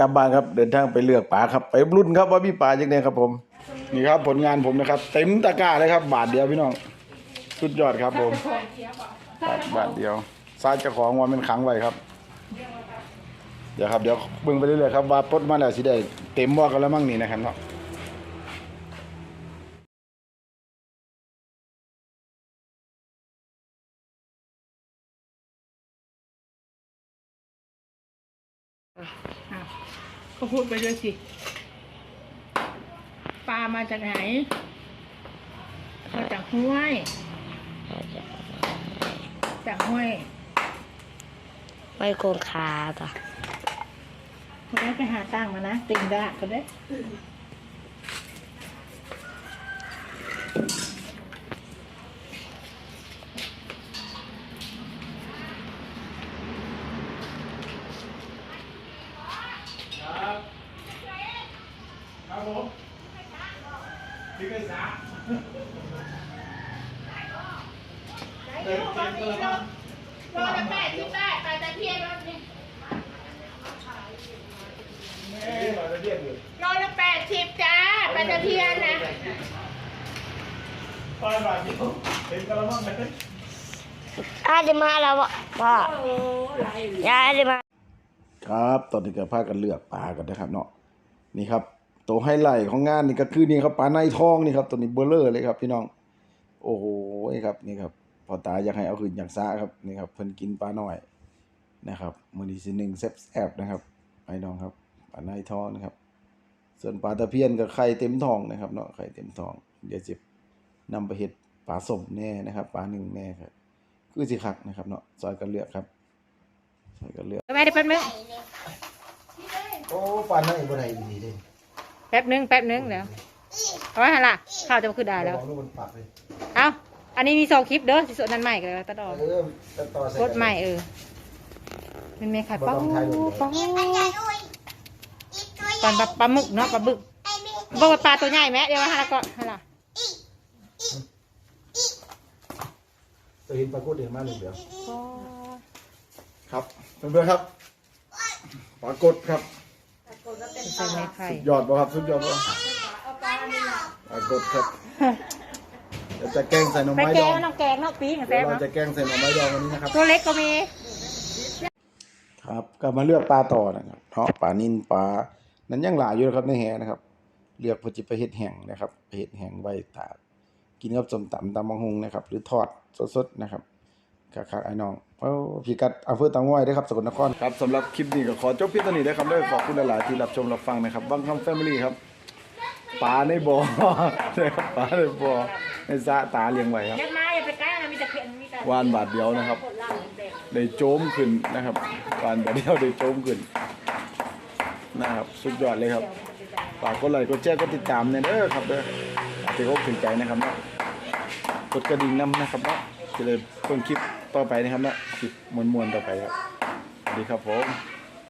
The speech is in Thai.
กลับบ้านครับเดินทางไปเลือกปลาครับ ไปรุ่นครับว่ามีปลาจังไดครับ ผม นี่ครับผลงานผมนะครับ เต็มตะกร้าเลยครับ บาทเดียวพี่น้องสุดยอดครับ ผมครับบาทเดียวซาเจ้าของว่ามันขังไว้ครับ เดี๋ยวครับเดี๋ยวเบิ่งไปเรื่อยๆครับว่าปลดมาแล้วสิได้เต็มว่ากันแล้วมั่งนี่นะครับเนาะ ก็พูดไปด้วยสิ ปลามาจากไหน มาจากห้วย จากห้วยไม่โกงคาต่อคนนั้นไปหาตั้งมานะติงดาก็ได้ ครับผมนี่ก็สาโลละแปดที่แปดปลาตะเพียนรถนี่นี่หน่อยจะเรียกอยู่โลละแปดสิบจ้าปลาตะเพียนนะตอนบาทเดียวเห็นกระมังไหมอาเดมาแล้วอะพ่อโอ้ไหลยายเดมา ครับ ตอนนี้ก็พากันเลือกปลากันนะครับเนาะ นี่ครับ ตัวไฮไลท์ของงานนี่ก็คือนี่ครับปลาในทองนี่ครับตัวนี้เบลเลอร์เลยครับ พี่น้อง โอ้โหครับนี่ครับพอตาอยากให้เอาขึ้นอย่างซ่าครับนี่ครับเพิ่นกินปลาน้อยนะครับมื้อนี้สิหนึ่งแซ่บๆนะครับไอ้น้องครับปลาในทองนะครับ ส่วนปลาตะเพียนก็ไข่เต็มท้องนะครับเนาะไข่เต็มท้อง เดี๋ยวจะนำไปเฮ็ดปลาสมแน่นะครับปลาหนึ่งแน่ครับคือสิคักนะครับเนาะซอยกันเลือกครับซอยกันเลือกแม่ได้แป๊บนึงโอ้ปลาในบ่ได้ดีเด้ แป๊บนึงแป๊บนึงเดี๋ยวเอาไว้หันละข้าวจะมาคือได้แล้วลูกมันปักเลยเอาอันนี้มีสองคลิปเด้อสิส่วนนั้นใหม่กันแล้วตะดอกเออจะต่อใส่รถใหม่เออมันมีไข่ป้องป้องตอนแบบปลาหมึกเนาะปลาบึกบอกว่าปลาตัวใหญ่ไหมเดี๋ยวมาหาละก่อนหาละจะเห็นปลากุดเห็นมาหนึ่งเดียวครับเพื่อนๆครับปลากดครับ ใส่ในไข่สุดยอดบ่ครับสุดยอดบ่ปลากดครับเดี๋ยวจะแกงใส่หน่อไปไม้แกดองงน้องแกงน้องปีกเดี๋แซ่ยวบเราเนาะจะแกงใส่หน่อไม้ดองวันนี้นะครับ ตัวเล็กก็มี ครับก็มาเลือกปลาต่อนะครับเพราะปลานิ่นปลานั้นยังหลายอยู่นะครับในแหนะครับ เลือกเพื่อจะไปเฮ็ดแห้งนะครับไปเฮ็ดแห้งไว้ตากกินกับส้มตำตำบังฮงนะครับ หรือทอดสดๆนะครับ คักๆไอ้น้องเอ้าพี่กัดอำเภอเตางอยเด้อครับสกลนครครับสำหรับคลิปนี้ก็ขอจบเพียงเท่านี้นะครับเด้อขอบคุณหลายๆที่รับชมรับฟังนะครับบางคำแฟมิลี่ครับปลาในบ่อนะครับปลาในบ่อในสระตาเลี้ยงไว้ครับ ยัดมาอย่าไปใกล้นะมีแต่เพียนมีแต่วานบาทเดียวนะครับได้โจมขึ้นนะครับวานบาทเดียวได้โจมขึ้นนะครับสุดยอดเลยครับ ฝากกดไลค์กดแชร์กดติดตามเนี่ยเด้อครับเด้อถือว่าถึงใจนะครับเนาะกดกระดิ่งนำนะครับเนาะ จะเลยเพิ่มคลิปต่อไปนะครับเนะคลิปมวนๆต่อไปครับสวัสดีครับผม